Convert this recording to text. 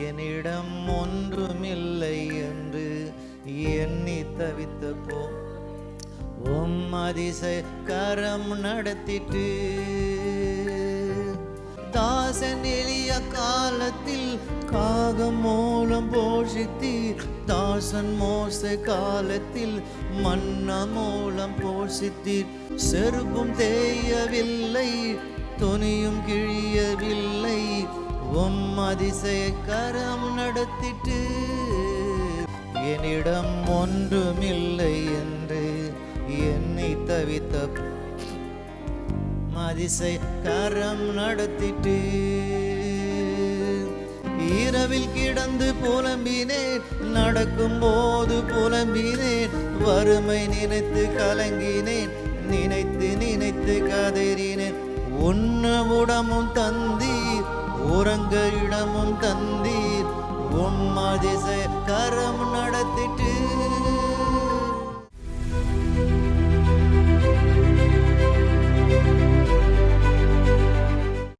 என்னிடம் ஒன்றுமில்லை என்று எண்ணி தவித்த போ உம் அதிசய கரம் நடத்திட்டு தாசன் எளிய காலத்தில் காகம் மூலம் போஷித்தீர் தாசன் மோச காலத்தில் மன்னா மூலம் போஷித்தீர். செருப்பும் தேயவில்லை துணியும் கிழிய உம் நடத்திட்டு என்னிடம் ஒன்றுமில்லை என்று என்னை தவித்த மதிசை நடத்திட்டு இரவில் கிடந்து புலம்பினேன் நடக்கும் போது புலம்பினேன் வறுமை நினைத்து கலங்கினேன் நினைத்து நினைத்து கதறினேன் உண்ண உடமும் தந்தீர் உறங்க இடமும் தந்தீர். உம் அதிசய கரம் நடத்தி